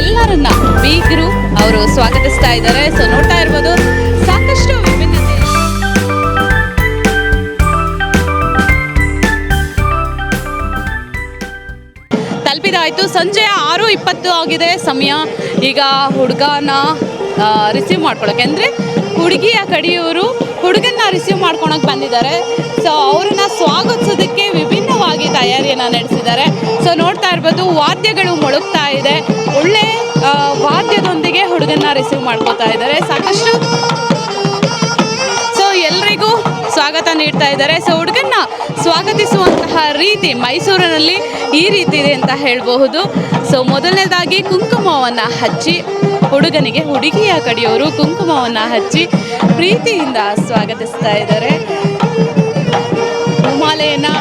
ಎಲ್ಲರನ್ನ, ಬೀಗರು, ಅವರು ಸ್ವಾಗತಿಸ್ತಾ ಇದ್ದಾರೆ. ಸೊ ನೋಡ್ತಾ ಇರ್ಬೋದು, ಸಾಕಷ್ಟು ವಿಭಿನ್ನತೆ ತಲುಪಿದಾಯಿತು. ಸಂಜೆ ಆರು ಇಪ್ಪತ್ತು ಆಗಿದೆ ಸಮಯ. ಈಗ ಹುಡುಗನ ರಿಸೀವ್ ಮಾಡ್ಕೊಳಕ್ಕೆ. ಅಂದರೆ ಹುಡುಗಿಯ ಕಡೆಯವರು ಹುಡುಗನ್ನ ರಿಸೀವ್ ಮಾಡ್ಕೊಳಕ್ ಬಂದಿದ್ದಾರೆ. ಸೊ ಅವ್ರನ್ನ ಸ್ವಾಗತಿಸೋದಕ್ಕೆ ವಿಭಿನ್ನವಾಗಿ ತಯಾರಿಯನ್ನು ನಡೆಸಿದ್ದಾರೆ. ಸೊ ನೋಡ್ತಾ ಇರ್ಬೋದು, ವಾದ್ಯಗಳು ಮೊಳಗ್ತಾ ಇದೆ. ಒಳ್ಳೆ ವಾದ್ಯದೊಂದಿಗೆ ಹುಡುಗನ್ನ ರಿಸೀವ್ ಮಾಡ್ಕೋತಾ ಇದ್ದಾರೆ. ಸಾಕಷ್ಟು ಸೊ ಎಲ್ರಿಗೂ ಸ್ವಾಗತ ನೀಡ್ತಾ ಇದ್ದಾರೆ. ಸೊ ಹುಡುಗನ್ನ ಸ್ವಾಗತಿಸುವಂತಹ ರೀತಿ ಮೈಸೂರಿನಲ್ಲಿ ಈ ರೀತಿ ಇದೆ ಅಂತ ಹೇಳಬಹುದು. ಸೊ ಮೊದಲನೇದಾಗಿ ಕುಂಕುಮವನ್ನು ಹಚ್ಚಿ, ಹುಡುಗನಿಗೆ ಹುಡುಗಿಯ ಕಡೆಯವರು ಕುಂಕುಮವನ್ನು ಹಚ್ಚಿ ಪ್ರೀತಿಯಿಂದ ಸ್ವಾಗತಿಸ್ತಾ ಇದ್ದಾರೆ. ಉಮಾಲೆಯನ್ನು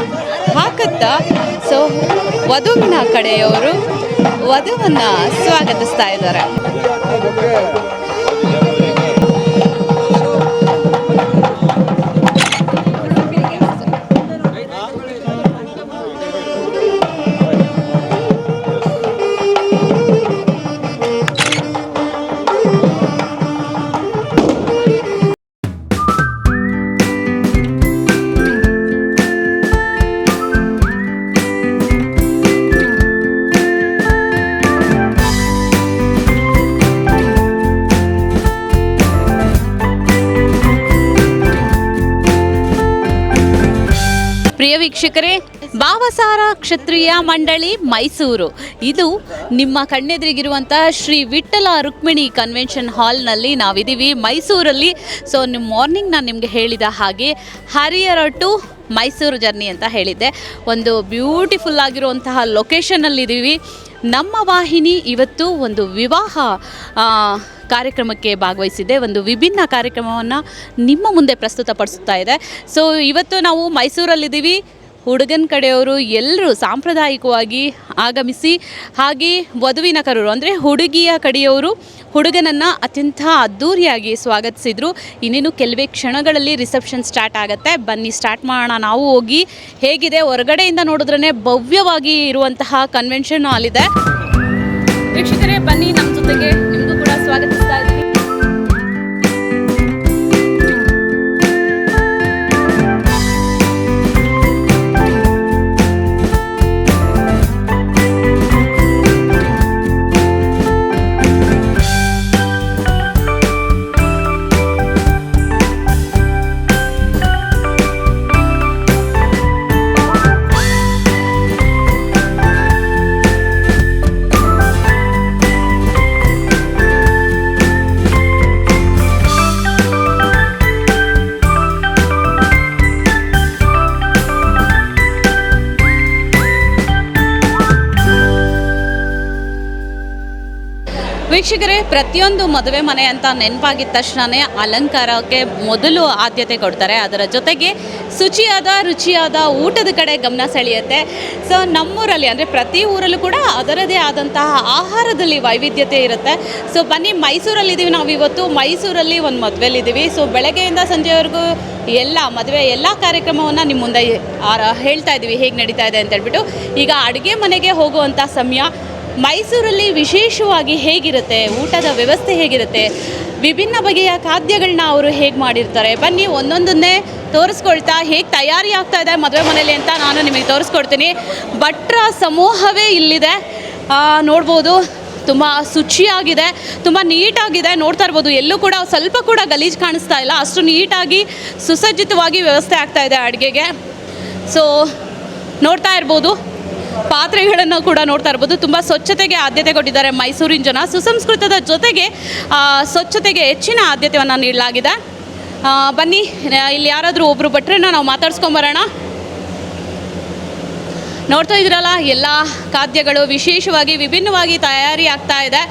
ಹಾಕುತ್ತಾ? ಸೊ ವಧುವಿನ ಕಡೆಯವರು ವಧುವನ್ನು ಸ್ವಾಗತಿಸ್ತಾ ಇದ್ದಾರೆ. ವೀಕ್ಷಕರೇ, ಭಾವಸಾರ ಕ್ಷತ್ರಿಯ ಮಂಡಳಿ ಮೈಸೂರು. ಇದು ನಿಮ್ಮ ಕಣ್ಣೆದುರಿಗಿರುವಂತಹ ಶ್ರೀ ವಿಠಲ ರುಕ್ಮಿಣಿ ಕನ್ವೆನ್ಷನ್ ಹಾಲ್ನಲ್ಲಿ ನಾವಿದ್ದೀವಿ ಮೈಸೂರಲ್ಲಿ. ಸೊ ನಿಮ್ಮ ಮಾರ್ನಿಂಗ್ ನಾನು ನಿಮಗೆ ಹೇಳಿದ ಹಾಗೆ ಹರಿಹರ ಟು ಮೈಸೂರು ಜರ್ನಿ ಅಂತ ಹೇಳಿದ್ದೆ. ಒಂದು ಬ್ಯೂಟಿಫುಲ್ ಆಗಿರುವಂತಹ ಇದೀವಿ. ನಮ್ಮ ವಾಹಿನಿ ಇವತ್ತು ಒಂದು ವಿವಾಹ ಕಾರ್ಯಕ್ರಮಕ್ಕೆ ಭಾಗವಹಿಸಿದೆ ಒಂದು ವಿಭಿನ್ನ ಕಾರ್ಯಕ್ರಮವನ್ನು ನಿಮ್ಮ ಮುಂದೆ ಪ್ರಸ್ತುತಪಡಿಸುತ್ತಾ ಇದೆ. ಸೊ ಇವತ್ತು ನಾವು ಮೈಸೂರಲ್ಲಿದ್ದೀವಿ. ಹುಡುಗನ ಕಡೆಯವರು ಎಲ್ಲರೂ ಸಾಂಪ್ರದಾಯಿಕವಾಗಿ ಆಗಮಿಸಿ, ಹಾಗೆ ವಧುವಿನ ಕರರು, ಅಂದರೆ ಹುಡುಗಿಯ ಕಡೆಯವರು ಹುಡುಗನನ್ನು ಅತ್ಯಂತ ಅದ್ಧೂರಿಯಾಗಿ ಸ್ವಾಗತಿಸಿದರು. ಇನ್ನೇನು ಕೆಲವೇ ಕ್ಷಣಗಳಲ್ಲಿ ರಿಸೆಪ್ಷನ್ ಸ್ಟಾರ್ಟ್ ಆಗುತ್ತೆ. ಬನ್ನಿ, ಸ್ಟಾರ್ಟ್ ಮಾಡೋಣ. ನಾವು ಹೋಗಿ ಹೇಗಿದೆ? ಹೊರಗಡೆಯಿಂದ ನೋಡಿದ್ರೆ ಭವ್ಯವಾಗಿ ಇರುವಂತಹ ಕನ್ವೆನ್ಷನ್ ಹಾಲ್ ಇದೆ. ವೀಕ್ಷಕರೇ, ಬನ್ನಿ ನಮ್ಮ ಜೊತೆಗೆ. ವೀಕ್ಷಕರೇ, ಪ್ರತಿಯೊಂದು ಮದುವೆ ಮನೆ ಅಂತ ನೆನಪಾಗಿದ್ದ ತಕ್ಷಣವೇ ಅಲಂಕಾರಕ್ಕೆ ಮೊದಲು ಆದ್ಯತೆ ಕೊಡ್ತಾರೆ. ಅದರ ಜೊತೆಗೆ ಶುಚಿಯಾದ, ರುಚಿಯಾದ ಊಟದ ಕಡೆ ಗಮನ ಸೆಳೆಯುತ್ತೆ. ಸೊ ನಮ್ಮೂರಲ್ಲಿ ಅಂದರೆ ಪ್ರತಿ ಊರಲ್ಲೂ ಕೂಡ ಅದರದೇ ಆದಂತಹ ಆಹಾರದಲ್ಲಿ ವೈವಿಧ್ಯತೆ ಇರುತ್ತೆ. ಸೊ ಬನ್ನಿ ಮೈಸೂರಲ್ಲಿದ್ದೀವಿ ನಾವು ಇವತ್ತು. ಮೈಸೂರಲ್ಲಿ ಒಂದು ಮದುವೆಯಲ್ಲಿದ್ದೀವಿ ಸೊ ಬೆಳಗ್ಗೆಯಿಂದ ಸಂಜೆವರೆಗೂ ಎಲ್ಲ ಮದುವೆ, ಎಲ್ಲ ಕಾರ್ಯಕ್ರಮವನ್ನು ನಿಮ್ಮ ಮುಂದೆ ಹೇಳ್ತಾ ಇದ್ದೀವಿ ಹೇಗೆ ನಡೀತಾ ಇದೆ ಅಂತ ಹೇಳ್ಬಿಟ್ಟು. ಈಗ ಅಡುಗೆ ಮನೆಗೆ ಹೋಗುವಂಥ ಸಮಯ. ಮೈಸೂರಲ್ಲಿ ವಿಶೇಷವಾಗಿ ಹೇಗಿರುತ್ತೆ, ಊಟದ ವ್ಯವಸ್ಥೆ ಹೇಗಿರುತ್ತೆ, ವಿಭಿನ್ನ ಬಗೆಯ ಖಾದ್ಯಗಳನ್ನ ಅವರು ಹೇಗೆ ಮಾಡಿರ್ತಾರೆ? ಬನ್ನಿ ಒಂದೊಂದನ್ನೇ ತೋರಿಸ್ಕೊಳ್ತಾ ಹೇಗೆ ತಯಾರಿ ಆಗ್ತಾ ಇದೆ ಮದುವೆ ಮನೇಲಿ ಅಂತ ನಾನು ನಿಮಗೆ ತೋರಿಸ್ಕೊಡ್ತೀನಿ. ಭಟ್ರ ಸಮೂಹವೇ ಇಲ್ಲಿದೆ. ನೋಡ್ಬೋದು, ತುಂಬ ಶುಚಿಯಾಗಿದೆ, ತುಂಬ ನೀಟಾಗಿದೆ. ನೋಡ್ತಾ ಇರ್ಬೋದು, ಎಲ್ಲೂ ಕೂಡ ಸ್ವಲ್ಪ ಕೂಡ ಗಲೀಜು ಕಾಣಿಸ್ತಾ ಇಲ್ಲ. ಅಷ್ಟು ನೀಟಾಗಿ ಸುಸಜ್ಜಿತವಾಗಿ ವ್ಯವಸ್ಥೆ ಆಗ್ತಾ ಇದೆ ಅಡುಗೆಗೆ. ಸೊ ನೋಡ್ತಾ ಇರ್ಬೋದು. ಪಾತ್ರೆಗಳನ್ನು ಕೂಡ ನೋಡ್ತಾ ಇರ್ಬೋದು. ತುಂಬ ಸ್ವಚ್ಛತೆಗೆ ಆದ್ಯತೆ ಕೊಟ್ಟಿದ್ದಾರೆ ಮೈಸೂರಿನ ಜನ. ಸುಸಂಸ್ಕೃತದ ಜೊತೆಗೆ ಸ್ವಚ್ಛತೆಗೆ ಹೆಚ್ಚಿನ ಆದ್ಯತೆಯನ್ನು ನೀಡಲಾಗಿದೆ. ಬನ್ನಿ, ಇಲ್ಲಿ ಯಾರಾದರೂ ಒಬ್ಬರು ಭಟ್ರನ್ನ ನಾವು ಮಾತಾಡ್ಸ್ಕೊಂಬರೋಣ ನೋಡ್ತಾ ಇದ್ರಲ್ಲ ಎಲ್ಲ ಖಾದ್ಯಗಳು ವಿಶೇಷವಾಗಿ ವಿಭಿನ್ನವಾಗಿ ತಯಾರಿ ಆಗ್ತಾ ಇದೆ.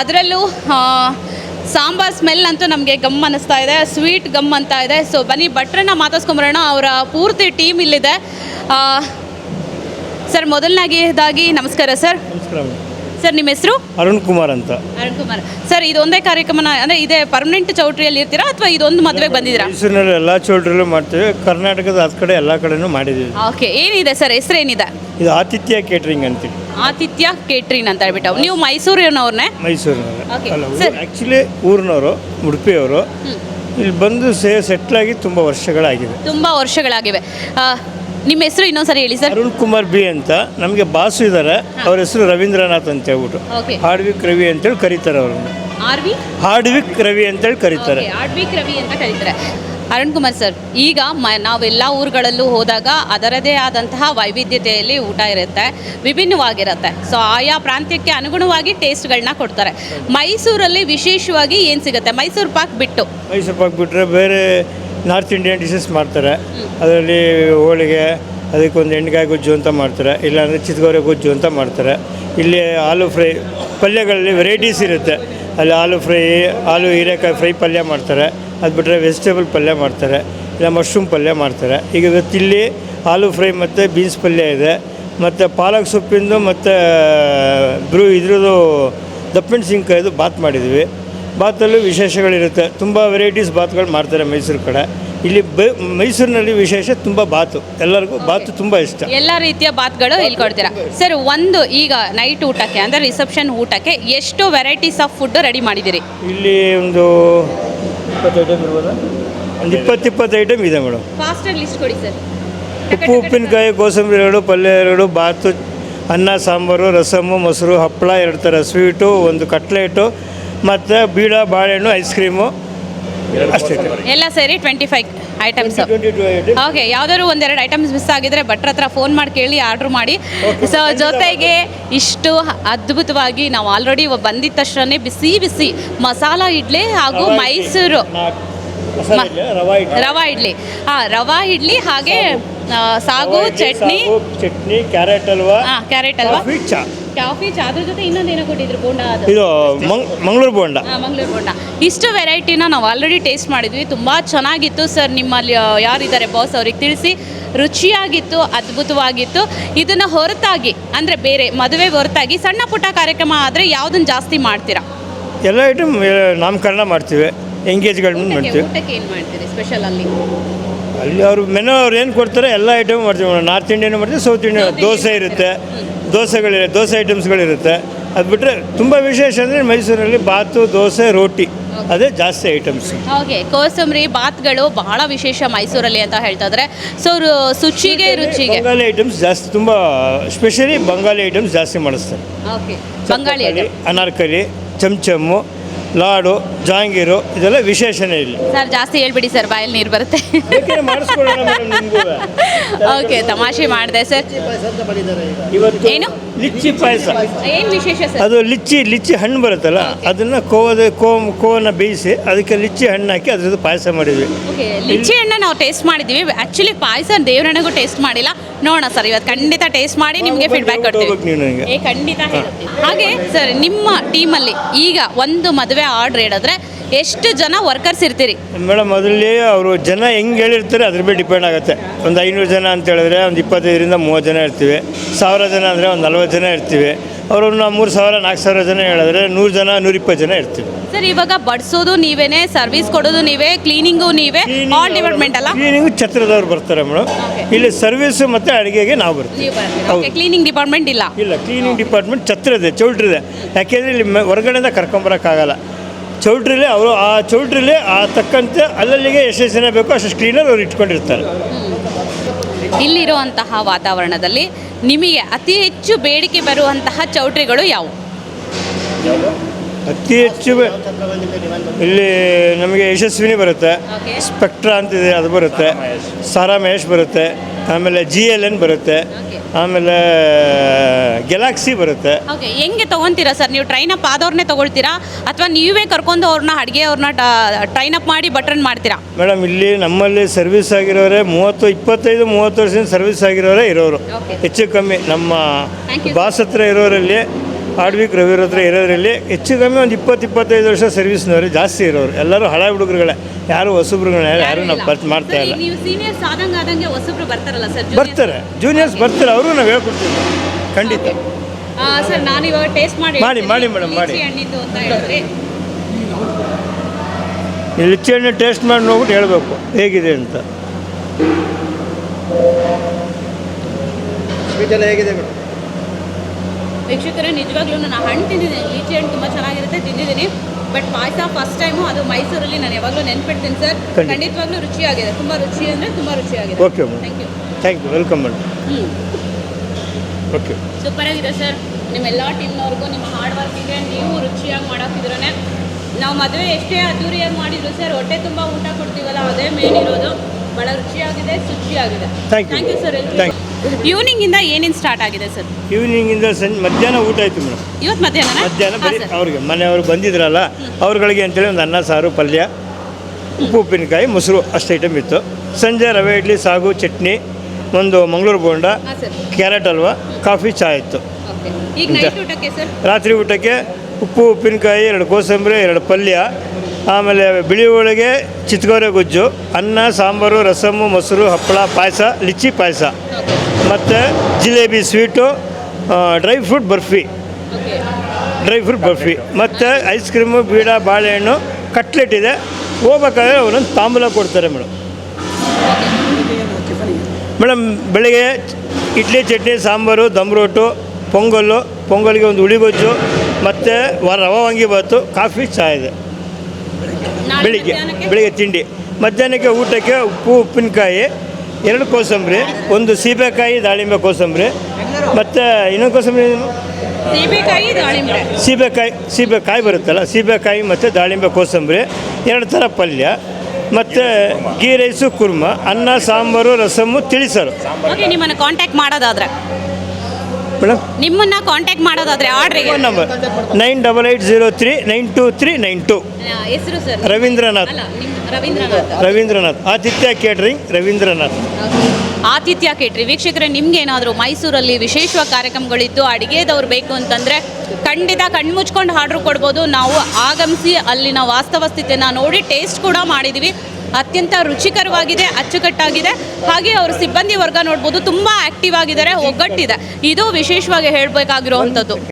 ಅದರಲ್ಲೂ ಸಾಂಬಾರ್ ಸ್ಮೆಲ್ ಅಂತೂ ನಮಗೆ ಗಮ್ ಅನ್ನಿಸ್ತಾ ಇದೆ, ಸ್ವೀಟ್ ಗಮ್ ಅಂತ ಇದೆ. ಸೊ ಬನ್ನಿ, ಭಟ್ರನ್ನ ಮಾತಾಡ್ಸ್ಕೊಂಬರೋಣ ಅವರ ಪೂರ್ತಿ ಟೀಮ್ ಇಲ್ಲಿದೆ. ಸರ್ ಮೊದಲನೇದಾಗಿ ನಮಸ್ಕಾರ ಸರ್. ನಮಸ್ಕಾರ ಸರ್ ನಿಮ್ಮ ಹೆಸರು? ಅರುಣ್ ಕುಮಾರ್ ಅಂತ. ಅರುಣ್ ಕುಮಾರ್. ಸರ್ ಇದೊಂದೇ ಕಾರ್ಯಕ್ರಮನ ಅಂದರೆ ಇದೇ ಪರ್ಮನೆಂಟ್ ಚೌಟ್ರಿಯಲ್ಲಿ ಇರ್ತೀರಾ ಅಥವಾ ಇದೊಂದು ಮದುವೆಗೆ ಬಂದಿದ್ದೀರಾ? ಮೈಸೂರಿನಲ್ಲಿ ಎಲ್ಲ ಚೌಟ್ರಿಯಲ್ಲೂ ಮಾಡ್ತೀವಿ. ಕರ್ನಾಟಕದ ಹತ್ತು ಕಡೆ ಎಲ್ಲ ಕಡೆನೂ ಮಾಡಿದ್ದೀವಿ. ಓಕೆ ಏನಿದೆ ಸರ್ ಹೆಸರೇನಿದೆ? ಇದು ಆತಿಥ್ಯ ಕೇಟ್ರಿಂಗ್ ಅಂತೀವಿ. ಆತಿಥ್ಯ ಕೇಟ್ರಿಂಗ್ ಅಂತ ಹೇಳ್ಬಿಟ್ಟು. ನೀವು ಮೈಸೂರಿನವ್ರನ್ನೇ? ಮೈಸೂರಿನಲ್ಲಿ Okay. ಅಲ್ಲ ಸರ್. ಆ್ಯಕ್ಚುಲಿ ಊರಿನವರು ಉಡುಪಿಯವರು. ಇಲ್ಲಿ ಬಂದು ಸೇ ಸೆಟ್ಲಾಗಿ ತುಂಬ ವರ್ಷಗಳಾಗಿದೆ. ತುಂಬ ವರ್ಷಗಳಾಗಿವೆ. ಆ, ನಿಮ್ಮ ಹೆಸರು ಇನ್ನೊಂದ್ಸರಿ ಹೇಳಿ ಸರ್. ಅರುಣ್ ಕುಮಾರ್ ಬಿ ಅಂತ. ನಮಗೆ ಬಾಸು ಇದ್ದಾರೆ ಅವ್ರ ಹೆಸರು ರವೀಂದ್ರನಾಥ್ ಅಂತ ಹೇಳ್ಬಿಟ್ಟು. ಓಕೆ. ಹಾರ್ಡ್ವಿಕ್ ರವಿ ಅಂತೇಳಿ ಕರೀತಾರೆ ಅವ್ರನ್ನ. ಆರ್ ವಿ ಹಾರ್ಡ್ವಿಕ್ ರವಿ ಅಂತೇಳಿ ಕರೀತಾರೆ. ಆಡ್ವಿಕ್ ರವಿ ಅಂತ ಕರೀತಾರೆ. ಅರುಣ್ ಕುಮಾರ್ ಸರ್ ಈಗ ಮ ನಾವೆಲ್ಲ ಊರುಗಳಲ್ಲೂ ಹೋದಾಗ ಅದರದೇ ಆದಂತಹ ವೈವಿಧ್ಯತೆಯಲ್ಲಿ ಊಟ ಇರುತ್ತೆ ವಿಭಿನ್ನವಾಗಿರುತ್ತೆ. ಸೊ ಆಯಾ ಪ್ರಾಂತ್ಯಕ್ಕೆ ಅನುಗುಣವಾಗಿ ಟೇಸ್ಟ್ಗಳನ್ನ ಕೊಡ್ತಾರೆ. ಮೈಸೂರಲ್ಲಿ ವಿಶೇಷವಾಗಿ ಏನು ಸಿಗುತ್ತೆ? ಮೈಸೂರು ಪಾಕ್ ಬಿಟ್ಟು. ಮೈಸೂರು ಪಾಕ್ ಬಿಟ್ಟರೆ ಬೇರೆ ನಾರ್ತ್ ಇಂಡಿಯನ್ ಡಿಶಸ್ ಮಾಡ್ತಾರೆ. ಅದರಲ್ಲಿ ಹೋಳಿಗೆ, ಅದಕ್ಕೊಂದು ಎಣ್ಣೆಗಾಯಿ ಗೊಜ್ಜು ಅಂತ ಮಾಡ್ತಾರೆ. ಇಲ್ಲಾಂದರೆ ಚಿತ್ಗೋರೆ ಗೊಜ್ಜು ಅಂತ ಮಾಡ್ತಾರೆ. ಇಲ್ಲಿ ಆಲೂ ಫ್ರೈ ಪಲ್ಯಗಳಲ್ಲಿ ವೆರೈಟೀಸ್ ಇರುತ್ತೆ. ಅಲ್ಲಿ ಆಲೂ ಫ್ರೈ, ಆಲೂ ಹೀರೆಕಾಯಿ ಫ್ರೈ ಪಲ್ಯ ಮಾಡ್ತಾರೆ. ಅದು ಬಿಟ್ಟರೆ ವೆಜಿಟೇಬಲ್ ಪಲ್ಯ ಮಾಡ್ತಾರೆ. ಇಲ್ಲ ಮಶ್ರೂಮ್ ಪಲ್ಯ ಮಾಡ್ತಾರೆ. ಈಗ ಇವತ್ತಿಲ್ಲಿ ಆಲೂ ಫ್ರೈ ಮತ್ತು ಬೀನ್ಸ್ ಪಲ್ಯ ಇದೆ. ಮತ್ತು ಪಾಲಕ್ ಸೊಪ್ಪಿಂದು ಮತ್ತು ಬ್ರೂ ಇದ್ರದ್ದು ದಪ್ಪಮೆಣಸಿನ್ಕಾಯ್ದು ಬಾತ್ ಮಾಡಿದ್ವಿ. ಬಾತಲ್ಲೂ ವಿಶೇಷಗಳಿರುತ್ತೆ. ತುಂಬ ವೆರೈಟೀಸ್ ಬಾತ್ಗಳು ಮಾಡ್ತಾರೆ ಮೈಸೂರು ಕಡೆ. ಇಲ್ಲಿ ಬ ಮೈಸೂರಿನಲ್ಲಿ ವಿಶೇಷ ತುಂಬ ಬಾತು. ಎಲ್ಲರಿಗೂ ಬಾತು ತುಂಬ ಇಷ್ಟ. ಎಲ್ಲ ರೀತಿಯ ಬಾತ್ಗಳು ಇಲ್ಲಿ ಕೊಡ್ತೀರಾ. ಸರ್ ಒಂದು ಈಗ ನೈಟ್ ಊಟಕ್ಕೆ ಅಂದರೆ ರಿಸೆಪ್ಷನ್ ಊಟಕ್ಕೆ ಎಷ್ಟು ವೆರೈಟೀಸ್ ಆಫ್ ಫುಡ್ ರೆಡಿ ಮಾಡಿದ್ದೀರಿ? ಇಲ್ಲಿ ಒಂದು ಇಪ್ಪತ್ತು ಐಟಮ್ ಇರ್ಬೋದಾ? ಒಂದು ಇಪ್ಪತ್ತು ಇಪ್ಪತ್ತು ಐಟಮ್ ಇದೆ ಮೇಡಮ್. ಫಾಸ್ಟಾಗಿ ಲಿಸ್ಟ್ ಕೊಡಿ ಸರ್. ಉಪ್ಪು ಉಪ್ಪಿನಕಾಯಿ ಕೋಸಂಬರಿ ಎರಡು ಪಲ್ಯ ಎರಡು ಬಾತು ಅನ್ನ ಸಾಂಬಾರು ರಸಮ್ಮು ಮೊಸರು ಹಪ್ಪಳ ಎರಡು ಥರ ಸ್ವೀಟು ಒಂದು ಕಟ್ಲೆಟು ಮತ್ತು ಬೀಡ ಬಾಳೆಹಣ್ಣು ಐಸ್ ಕ್ರೀಮು ಅಷ್ಟೇ. ಎಲ್ಲ ಸೇರಿ ಟ್ವೆಂಟಿ ಫೈವ್ ಐಟಮ್ಸ್ ಓಕೆ ಯಾವ್ದಾದ್ರು ಒಂದೆರಡು ಐಟಮ್ಸ್ ಮಿಸ್ ಆಗಿದ್ರೆ ಭಟ್ರ ಹತ್ರ ಫೋನ್ ಮಾಡಿ ಕೇಳಿ ಆರ್ಡ್ರ್ ಮಾಡಿ. ಸೊ ಜೊತೆಗೆ ಇಷ್ಟು ಅದ್ಭುತವಾಗಿ ನಾವು ಆಲ್ರೆಡಿ ಬಂದಿದ್ದ ತಕ್ಷಣ ಬಿಸಿ ಬಿಸಿ ಮಸಾಲ ಇಡ್ಲಿ ಹಾಗೂ ಮೈಸೂರು ರವಾ ಇಡ್ಲಿ. ಹಾ ರವಾ ಇಡ್ಲಿ ಹಾಗೆ ಸಾಗು. ಚಟ್ನಿ. ಚಟ್ನಿ ಕ್ಯಾರೆಟ್ ಅಲ್ವಾ ಹಾಂ ಕ್ಯಾರೆಟ್ ಅಲ್ವಾ ಕಾಫಿ ಅದ್ರ ಜೊತೆ ಇನ್ನೊಂದೇನೋ ಕೊಟ್ಟಿದ್ರು ಬೋಂಡ ಅದು. ಇದು ಮಂಗ್ ಮಂಗಳೂರು ಬೋಂಡ. ಮಂಗಳೂರು ಬೋಂಡ. ಇಷ್ಟು ವೆರೈಟಿನ ನಾವು ಆಲ್ರೆಡಿ ಟೇಸ್ಟ್ ಮಾಡಿದ್ವಿ. ತುಂಬ ಚೆನ್ನಾಗಿತ್ತು ಸರ್ ನಿಮ್ಮಲ್ಲಿ ಯಾರಿದ್ದಾರೆ ಬಾಸ್ ಅವ್ರಿಗೆ ತಿಳಿಸಿ. ರುಚಿಯಾಗಿತ್ತು ಅದ್ಭುತವಾಗಿತ್ತು. ಇದನ್ನು ಹೊರತಾಗಿ ಅಂದರೆ ಬೇರೆ ಮದುವೆ ಹೊರತಾಗಿ ಸಣ್ಣ ಪುಟ್ಟ ಕಾರ್ಯಕ್ರಮ ಆದರೆ ಯಾವುದನ್ನು ಜಾಸ್ತಿ ಮಾಡ್ತೀರಾ? ಎಲ್ಲ ಐಟಮ್ ನಾಮಕರಣ ಮಾಡ್ತೀವಿ. ಎಂಗೇಜ್ಗಳ್ನ ಮಾಡ್ತೀವಿ. ಊಟಕ್ಕೆ ಏನು ಮಾಡ್ತೀರಿ ಸ್ಪೆಷಲ್ ಅಲ್ಲಿ? ಅಲ್ಲಿ ಅವರು ಮೆನು ಅವ್ರು ಏನು ಕೊಡ್ತಾರೆ ಎಲ್ಲ ಐಟಮ್ ಮಾಡ್ತೀವಿ. ನಾರ್ತ್ ಇಂಡಿಯನ್ ಮಾಡ್ತೀವಿ ಸೌತ್ ಇಂಡಿಯನ್ ದೋಸೆ ಇರುತ್ತೆ. ದೋಸೆಗಳಿರುತ್ತೆ ದೋಸೆ ಐಟಮ್ಸ್ಗಳಿರುತ್ತೆ ಅದು ಬಿಟ್ಟರೆ ತುಂಬ ವಿಶೇಷ ಅಂದರೆ ಮೈಸೂರಲ್ಲಿ ಬಾತು ದೋಸೆ ರೋಟಿ ಅದೇ ಜಾಸ್ತಿ ಐಟಮ್ಸ್ ಓಕೆ ಕೋಸಂಬರಿ ಬಾತ್ಗಳು ಬಹಳ ವಿಶೇಷ ಮೈಸೂರಲ್ಲಿ ಅಂತ ಹೇಳ್ತಾ ಇದ್ದಾರೆ ಸೊ ಶುಚಿಗೆ ರುಚಿಗೆ. ಬಂಗಾಳಿ ಐಟಮ್ಸ್ ಜಾಸ್ತಿ ತುಂಬ ಸ್ಪೆಷಲಿ ಬಂಗಾಳಿ ಐಟಮ್ಸ್ ಜಾಸ್ತಿ ಮಾಡಿಸ್ತಾರೆ. ಬಂಗಾಳಿ ಅನಾರ್ಕಲಿ ಚಮಚಮ್ಮು ಲಾಡು ಜಾಂಗೀರು ಇದೆಲ್ಲ ವಿಶೇಷನೇ ಇಲ್ಲಿ. ಸರ್ ಜಾಸ್ತಿ ಹೇಳ್ಬಿಡಿ ಸರ್ ಬಾಯಲ್ಲಿ ನೀರು ಬರುತ್ತೆ. ಮಾಡಿಸ್ಕೊಳ್ಳೋಣ ಮೇಡಮ್ ಓಕೆ ತಮಾಷೆ ಮಾಡಿದೆ ಸರ್. ಇವತ್ತು ಏನು? ಲಿಚ್ಚಿ ಪಾಯಸ. ಏನು ವಿಶೇಷ ಸರ್? ಅದು ಲಿಚ್ಚಿ ಲಿಚ್ಚಿ ಹಣ್ಣು ಬರುತ್ತಲ್ಲ ಅದನ್ನು ಕೋವದ ಕೋ ಕೋವನ್ನ ಬೇಯಿಸಿ ಅದಕ್ಕೆ ಲಿಚ್ಚಿ ಹಣ್ಣು ಹಾಕಿ ಅದ್ರದ್ದು ಪಾಯಸ ಮಾಡಿದ್ವಿ. ಓಕೆ ಲಿಚ್ಚಿ ಹಣ್ಣು ನಾವು ಟೇಸ್ಟ್ ಮಾಡಿದ್ವಿ ಆ್ಯಕ್ಚುಲಿ ಪಾಯಸ ದೇವರಣ್ಣಗೂ ಟೇಸ್ಟ್ ಮಾಡಿಲ್ಲ. ನೋಡೋಣ ಸರ್ ಇವತ್ತು ಖಂಡಿತ ಟೇಸ್ಟ್ ಮಾಡಿ ನಿಮಗೆ ಫೀಡ್ಬ್ಯಾಕ್ ಕೊಡ್ತೀವಿ. ಹೋಗ್ಬೇಕು ನೀವು ನನಗೆ. ಏ ಖಂಡಿತ ಹಾಗೆ ಸರ್ ನಿಮ್ಮ ಟೀಮಲ್ಲಿ ಈಗ ಒಂದು ಮದುವೆ ಆರ್ಡ್ರ್ ಹೇಳಿದ್ರೆ ಎಷ್ಟು ಜನ ವರ್ಕರ್ಸ್ ಇರ್ತೀರಿ? ಮೇಡಮ್ ಅದರಲ್ಲಿ ಅವರು ಜನ ಹೆಂಗೆ ಹೇಳಿರ್ತಾರೆ ಅದ್ರ ಮೇಲೆ ಡಿಪೆಂಡ್ ಆಗುತ್ತೆ. ಒಂದು ಐನೂರು ಜನ ಅಂತ ಹೇಳಿದ್ರೆ ಒಂದು ಇಪ್ಪತ್ತೈದರಿಂದ ಮೂವತ್ತು ಜನ ಇರ್ತೀವಿ. ಸಾವಿರ ಜನ ಅಂದರೆ ಒಂದು ನಲ್ವತ್ತು ಜನ ಇರ್ತೀವಿ. ಅವರು ನಾವು ಮೂರು ಸಾವಿರ ನಾಲ್ಕು ಸಾವಿರ ಜನ ಹೇಳಿದ್ರೆ ನೂರು ಜನ ನೂರಿಪ್ಪತ್ತು ಜನ ಇರ್ತೀವಿ. ಸರ್ ಇವಾಗ ಬಡಿಸೋದು ನೀವೇನೆ ಸರ್ವಿಸ್ ಕೊಡೋದು ನೀವೇ ಕ್ಲೀನಿಂಗು ನೀವೇ ಆಲ್ ಡಿಪಾರ್ಟ್ಮೆಂಟ್ ಅಲ್ಲ? ಕ್ಲೀನಿಂಗ್ ಛತ್ರದವ್ರು ಬರ್ತಾರೆ ಮೇಡಮ್. ಇಲ್ಲಿ ಸರ್ವಿಸ್ ಮತ್ತೆ ಅಡುಗೆಗೆ ನಾವು ಬರ್ತೀವಿ. ಹೌದು. ಕ್ಲೀನಿಂಗ್ ಡಿಪಾರ್ಟ್ಮೆಂಟ್ ಇಲ್ಲ. ಇಲ್ಲ ಕ್ಲೀನಿಂಗ್ ಡಿಪಾರ್ಟ್ಮೆಂಟ್ ಛತ್ರ ಇದೆ ಚೌಲ್ಟ್ರಿದೆ. ಯಾಕೆಂದರೆ ಇಲ್ಲಿ ಹೊರಗಡೆಯಿಂದ ಕರ್ಕೊಂಬರೋಕ್ಕಾಗಲ್ಲ ಚೌಲ್ಟ್ರಿಲಿ ಅವರು ಆ ಚೌಲ್ಟ್ರಿಲಿ ಆ ತಕ್ಕಂತೆ ಅಲ್ಲಲ್ಲಿಗೆ ಎಷ್ಟು ಜನ ಬೇಕೋ ಅಷ್ಟು ಸ್ಕ್ರೀನಲ್ಲಿ ಅವ್ರು ಇಟ್ಕೊಂಡಿರ್ತಾರೆ. ಇಲ್ಲಿರುವಂತಹ ವಾತಾವರಣದಲ್ಲಿ ನಿಮಗೆ ಅತಿ ಹೆಚ್ಚು ಬೇಡಿಕೆ ಬರುವಂತಹ ಚೌಟ್ರಿಗಳು ಯಾವುವು ಅತಿ ಹೆಚ್ಚು ಬೆ- ಇಲ್ಲಿ ನಮಗೆ ಯಶಸ್ವಿನಿ ಬರುತ್ತೆ. ಸ್ಪೆಕ್ಟ್ರಾ ಅಂತಿದೆ ಅದು ಬರುತ್ತೆ. ಸಾರಾ ಮಹೇಶ್ ಬರುತ್ತೆ. ಆಮೇಲೆ ಜಿ ಎಲ್ ಎನ್ ಬರುತ್ತೆ. ಆಮೇಲೆ ಗೆಲಾಕ್ಸಿ ಬರುತ್ತೆ. ಓಕೆ ಹೆಂಗೆ ತಗೊಂತೀರಾ ಸರ್? ನೀವು ಟ್ರೈನ್ ಅಪ್ ಆದವ್ರನ್ನೇ ತಗೊಳ್ತೀರಾ? ಅಥವಾ ನೀವೇ ಕರ್ಕೊಂಡು ಅವ್ರನ್ನ ಅಡುಗೆ ಅವ್ರನ್ನ ಟ್ರೈನ್ ಅಪ್ ಮಾಡಿ ಬಟ್ರನ್ ಮಾಡ್ತೀರಾ? ಮೇಡಮ್ ಇಲ್ಲಿ ನಮ್ಮಲ್ಲಿ ಸರ್ವಿಸ್ ಆಗಿರೋರೆ ಮೂವತ್ತು ಇಪ್ಪತ್ತೈದು ಮೂವತ್ತು ವರ್ಷದಿಂದ ಸರ್ವಿಸ್ ಆಗಿರೋರೇ ಇರೋರು. ಹೆಚ್ಚು ಕಮ್ಮಿ. ನಮ್ಮ ಬಾಸ್ ಹತ್ರ ಇರೋರಲ್ಲಿ ಆಡ್ವಿಕ್ ರವಿರ ಹತ್ರ ಇರೋದ್ರಲ್ಲಿ ಹೆಚ್ಚು ಕಮ್ಮಿ ಒಂದು ಇಪ್ಪತ್ತು ಇಪ್ಪತ್ತೈದು ವರ್ಷ ಸರ್ವಿಸ್ನವರು ಜಾಸ್ತಿ ಇರೋರು. ಎಲ್ಲರೂ ಹಳೆ ಹುಡುಗರುಗಳೇ. ಯಾರು ಹೊಸಬ್ರುಗಳನ್ನ ಯಾರು ನಾವು ಬರ್ತ್ ಮಾಡ್ತಾ ಇಲ್ಲ. ನೀವು ಸೀನಿಯರ್ಸ್ ಆದಂಗೆ ಆದಂಗೆ ಹೊಸಬ್ರು ಬರ್ತಾರಲ್ಲ ಸರ್ ಬರ್ತಾರೆ. ಜೂನಿಯರ್ಸ್ ಬರ್ತಾರೆ ಅವರು ನಾವು ಹೇಳ್ಕೊಡ್ತೀವಿ. ಖಂಡಿತ. ಸರ್ ನಾನು ಇವಾಗ ಟೇಸ್ಟ್ ಮಾಡಿ ಮಾಡಿ, ಮಾಡಿ ಮೇಡಮ್, ಮಾಡಿ. ಲಿಚ್ಚಿ ಹಣ್ಣು ಟೇಸ್ಟ್ ಮಾಡಿ ನೋಡ್ಬಿಟ್ಟು ಹೇಳಬೇಕು ಹೇಗಿದೆ ಅಂತ. ಸ್ವೀಟ್ ಎಲ್ಲ ಹೇಗಿದೆ ಮೇಡಮ್ ವೀಕ್ಷಕರೇ ನಿಜವಾಗ್ಲೂ ನಾನು ಹಣ್ಣು ತಿಂದಿದ್ದೀನಿ. ಲೀಚಿ ಹಣ್ಣು ತುಂಬ ಚೆನ್ನಾಗಿರುತ್ತೆ ತಿಂದಿದ್ದೀನಿ. ಬಟ್ ಪಾಯಸ ಫಸ್ಟ್ ಟೈಮು ಅದು ಮೈಸೂರಲ್ಲಿ ನಾನು ಯಾವಾಗಲೂ ನೆನ್ಪಿಡ್ತೀನಿ ಸರ್. ಖಂಡಿತ. ಖಂಡಿತವಾಗ್ಲೂ ರುಚಿಯಾಗಿದೆ. ತುಂಬ ರುಚಿ ಅಂದರೆ ತುಂಬ ರುಚಿಯಾಗಿದೆ. Okay. Thank you thank you welcome madam ಹ್ಞೂ ಓಕೆ ಸೂಪರ್ ಆಗಿದೆ ಸರ್. ನಿಮ್ಮೆಲ್ಲ ಟೀಮ್ನವ್ರಿಗೂ ನಿಮ್ಮ ಹಾರ್ಡ್ ವರ್ಕಿಗೆ ನೀವು ರುಚಿಯಾಗಿ ಮಾಡೋಕ್ಕಿದ್ರೇ ನಾವು ಮದುವೆ ಎಷ್ಟೇ ಅದ್ದೂರಿಯಾಗಿ ಮಾಡಿದ್ರು ಸರ್ ಹೊಟ್ಟೆ ತುಂಬ ಊಟ ಕೊಡ್ತೀವಲ್ಲ ಅದೇ ಮೇನ್ ಇರೋದು ಭಾಳ ರುಚಿಯಾಗಿದೆ ಶುಚಿಯಾಗಿದೆ. ಥ್ಯಾಂಕ್ ಯು ಸರ್ Thank ಈವ್ನಿಂಗಿಂದ ಏನೇನು ಸ್ಟಾರ್ಟ್ ಆಗಿದೆ ಸರ್ ಈವ್ನಿಂಗಿಂದ ಸಂಜೆ ಮಧ್ಯಾಹ್ನ ಊಟ ಆಯಿತು ಮೇಡಮ್. ಇವತ್ತು ಮಧ್ಯಾಹ್ನ ಮಧ್ಯಾಹ್ನ ಬರೀ ಅವ್ರಿಗೆ ಮನೆಯವರು ಬಂದಿದ್ರಲ್ಲ ಅವ್ರುಗಳಿಗೆ ಅಂತೇಳಿ ಒಂದು ಅನ್ನ ಸಾರು ಪಲ್ಯ ಉಪ್ಪು ಉಪ್ಪಿನಕಾಯಿ ಮೊಸರು ಅಷ್ಟು ಐಟಮ್ ಇತ್ತು. ಸಂಜೆ ರವೆ ಇಡ್ಲಿ ಸಾಗು ಚಟ್ನಿ ಒಂದು ಮಂಗಳೂರು ಬೋಂಡ ಕ್ಯಾರೆಟ್ ಹಲ್ವಾ ಕಾಫಿ ಚಾ ಇತ್ತು. ರಾತ್ರಿ ಊಟಕ್ಕೆ ಉಪ್ಪು ಉಪ್ಪಿನಕಾಯಿ ಎರಡು ಕೋಸಂಬರಿ ಎರಡು ಪಲ್ಯ ಆಮೇಲೆ ಬಿಳಿ ಹೋಳಿಗೆ ಚಿತ್ಕೋರೆ ಗೊಜ್ಜು ಅನ್ನ ಸಾಂಬಾರು ರಸಮ್ಮು ಮೊಸರು ಹಪ್ಪಳ ಪಾಯಸ ಲಿಚ್ಚಿ ಪಾಯಸ. ಮತ್ತು jalebi sweet dry fruit barfi. Dry fruit barfi. ಮತ್ತು ಐಸ್ ಕ್ರೀಮು ಬೀಡ ಬಾಳೆಹಣ್ಣು ಕಟ್ಲೆಟ್ ಇದೆ. ಹೋಗ್ಬೇಕಾದ್ರೆ ಅವರೊಂದು ತಾಂಬೂಲ ಕೊಡ್ತಾರೆ ಮೇಡಮ್. ಮೇಡಮ್ ಬೆಳಗ್ಗೆ ಇಡ್ಲಿ ಚಟ್ನಿ ಸಾಂಬಾರು ದಮ್ ರೋಟು ಪೊಂಗಲ್ಲು ಪೊಂಗಲ್ಗೆ ಒಂದು ಹುಳಿಗೊಜ್ಜು ಮತ್ತು ರವೆ ವಾಂಗಿಬಾತು ಕಾಫಿ ಚಹಾ ಇದೆ. ಬೆಳಿಗ್ಗೆ ಬೆಳಿಗ್ಗೆ ತಿಂಡಿ. ಮಧ್ಯಾಹ್ನಕ್ಕೆ ಊಟಕ್ಕೆ ಉಪ್ಪು ಉಪ್ಪಿನಕಾಯಿ ಎರಡು ಕೋಸಂಬರಿ ಒಂದು ಸೀಬೆಕಾಯಿ ದಾಳಿಂಬೆ ಕೋಸಂಬರಿ. ಮತ್ತು ಇನ್ನೊಂದು ಕೋಸಂಬರಿ? ಸೀಬೆಕಾಯಿ ಸೀಬೆಕಾಯಿ ಬರುತ್ತಲ್ಲ ಸೀಬೆಕಾಯಿ ಮತ್ತು ದಾಳಿಂಬೆ ಕೋಸಂಬರಿ. ಎರಡು ಥರ ಪಲ್ಯ. ಮತ್ತು ಗೀ ರೈಸು ಕುರ್ಮ ಅನ್ನ ಸಾಂಬಾರು ರಸಮ್ಮು ತಿಳಿಸಾರು. ನಿಮ್ಮನ್ನು ಕಾಂಟ್ಯಾಕ್ಟ್ ಮಾಡೋದಾದ್ರೆ. ಮೇಡಮ್? ನಿಮ್ಮನ್ನ ಕಾಂಟ್ಯಾಕ್ಟ್ ಮಾಡೋದಾದ್ರೆ order phone number nine double eight zero three nine two three nine two ಹೆಸರು ಸರ್ ರವೀಂದ್ರನಾಥ್. ಅಲ್ಲ ರವೀಂದ್ರನಾಥ್. ರವೀಂದ್ರನಾಥ್. ಆತಿಥ್ಯ ಕೇಟ್ರಿಂಗ್ ರವೀಂದ್ರನಾಥ್. ಆತಿಥ್ಯ ಕೇಟ್ರಿ ವೀಕ್ಷಕರೇ ನಿಮ್ಗೆ ಏನಾದರೂ ಮೈಸೂರಲ್ಲಿ ವಿಶೇಷ ಕಾರ್ಯಕ್ರಮಗಳಿದ್ದು ಅಡಿಗೆದವ್ರು ಬೇಕು ಅಂತಂದ್ರೆ ಖಂಡಿತ ಕಣ್ಮುಚ್ಕೊಂಡು ಆರ್ಡ್ರ್ ಕೊಡ್ಬೋದು. ನಾವು ಆಗಮಿಸಿ ಅಲ್ಲಿನ ವಾಸ್ತವ ಸ್ಥಿತಿಯನ್ನು ನೋಡಿ ಟೇಸ್ಟ್ ಕೂಡ ಮಾಡಿದ್ದೀವಿ ಅತ್ಯಂತ ರುಚಿಕರವಾಗಿದೆ, ಅಚ್ಚುಕಟ್ಟಾಗಿದೆ. ಹಾಗೆ ಅವ್ರ ಸಿಬ್ಬಂದಿ ವರ್ಗ ನೋಡ್ಬೋದು, ತುಂಬ ಆ್ಯಕ್ಟಿವ್ ಆಗಿದ್ದಾರೆ, ಒಗ್ಗಟ್ಟಿದೆ. ಇದು ವಿಶೇಷವಾಗಿ ಹೇಳಬೇಕಾಗಿರುವಂಥದ್ದು.